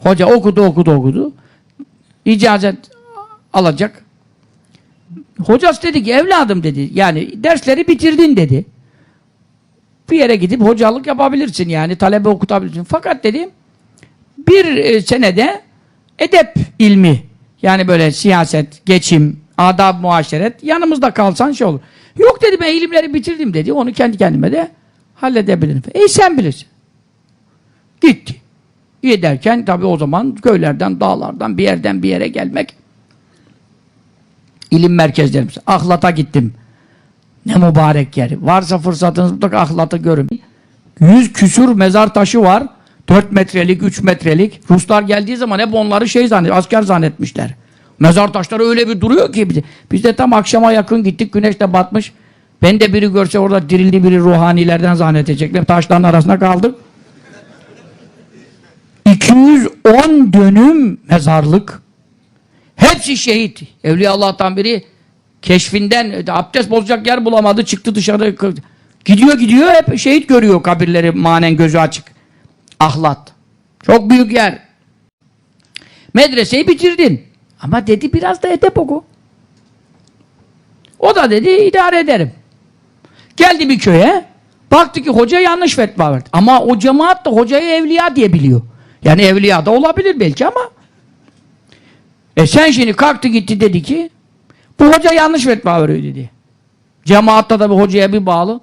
Hoca okudu okudu okudu. İcazet alacak. Hocası dedi ki evladım dedi. Yani dersleri bitirdin dedi. Bir yere gidip hocalık yapabilirsin yani talebe okutabilirsin. Fakat dedi bir e, senede edep ilmi yani böyle siyaset, geçim, adab, muaşeret yanımızda kalsan şey olur. Yok dedi ben ilimleri bitirdim dedi. Onu kendi kendime de halledebilirim. E sen bilirsin. Gitti. İyi derken tabii o zaman köylerden, dağlardan bir yerden bir yere gelmek ilim merkezlerimiz. Ahlat'a gittim. Ne mübarek yer. Varsa fırsatınız mutlaka Ahlat'ı görün. Yüz küsur mezar taşı var. 4 metrelik, 3 metrelik. Ruslar geldiği zaman hep onları şey zannet, asker zannetmişler. Mezar taşları öyle bir duruyor ki. Biz, biz de tam akşama yakın gittik. Güneş de batmış. Ben de biri görse orada dirildi biri ruhanilerden zannedecekler. Taşların arasında kaldık. 210 dönüm mezarlık. Hepsi şehit. Evliya Allah'tan biri keşfinden e, abdest bozacak yer bulamadı. Çıktı dışarı. Gidiyor gidiyor hep şehit görüyor kabirleri manen gözü açık. Ahlat. Çok büyük yer. Medreseyi bitirdin. Ama dedi biraz da edep oku. O da dedi idare ederim. Geldi bir köye. Baktı ki hoca yanlış fetva verdi. Ama o cemaat da hocayı evliya diye biliyor. Yani evliya da olabilir belki ama. E sen şimdi kalktı gitti dedi ki bu hoca yanlış fetva veriyor dedi. Cemaatta da bir hocaya bir bağlı.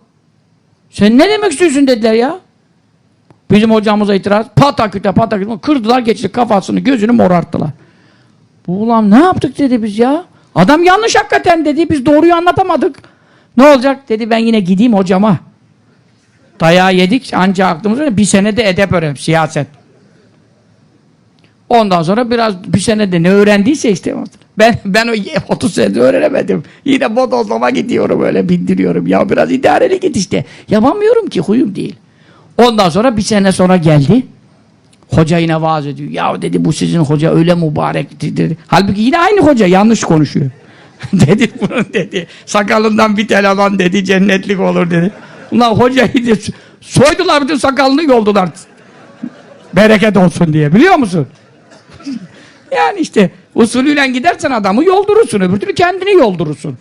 Sen ne demek istiyorsun dediler ya. Bizim hocamıza itiraz. Pataküte pataküte kırdılar geçti kafasını gözünü morarttılar. Bu ulan ne yaptık dedi biz ya. Adam yanlış hakikaten dedi. Biz doğruyu anlatamadık. Ne olacak dedi ben yine gideyim hocama. Dayağı yedik ancak aklımıza bir senede edep öğrendim siyaset. Ondan sonra biraz bir senede ne öğrendiyse işte ben ben o 30 senede öğrenemedim. Yine bodozlama gidiyorum öyle bindiriyorum. Ya biraz idareli git işte. Yapamıyorum ki huyum değil. Ondan sonra bir sene sonra geldi. Hoca yine vaaz ediyor. Ya dedi bu sizin hoca öyle mübarek dedi. Halbuki yine aynı hoca yanlış konuşuyor. dedi bunun dedi. Sakalından bir tel alan dedi cennetlik olur dedi. Ulan hocayı soydular bütün sakalını yoldular. Bereket olsun diye biliyor musun? Yani işte usulüyle gidersen adamı yoldurursun öbür türlü kendini yoldurursun.